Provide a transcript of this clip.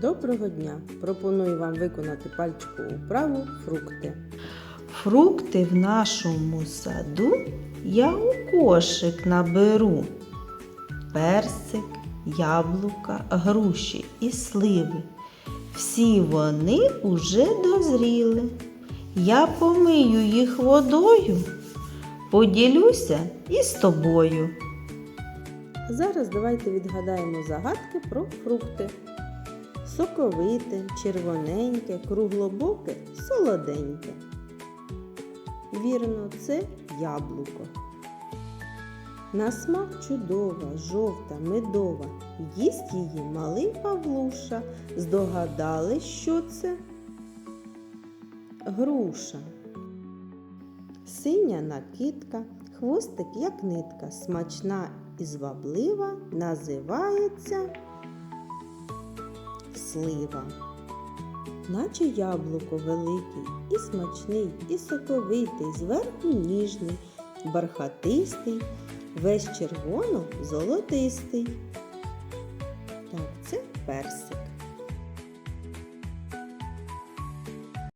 Доброго дня! Пропоную вам виконати пальчикову вправу фрукти. Фрукти в нашому саду я у кошик наберу. Персик, яблука, груші і сливи. Всі вони уже дозріли. Я помию їх водою, поділюся із тобою. Зараз давайте відгадаємо загадки про фрукти. Соковите, червоненьке, круглобоке, солоденьке. Вірно, це яблуко. На смак чудова, жовта, медова. Їсть її малий Павлуша. Здогадались, що це? Груша. Синя накидка, хвостик як нитка, смачна і зваблива, називається слива. Наче яблуко великий, і смачний, і соковитий, зверху ніжний, бархатистий, весь червоно золотистий. Так, це персик.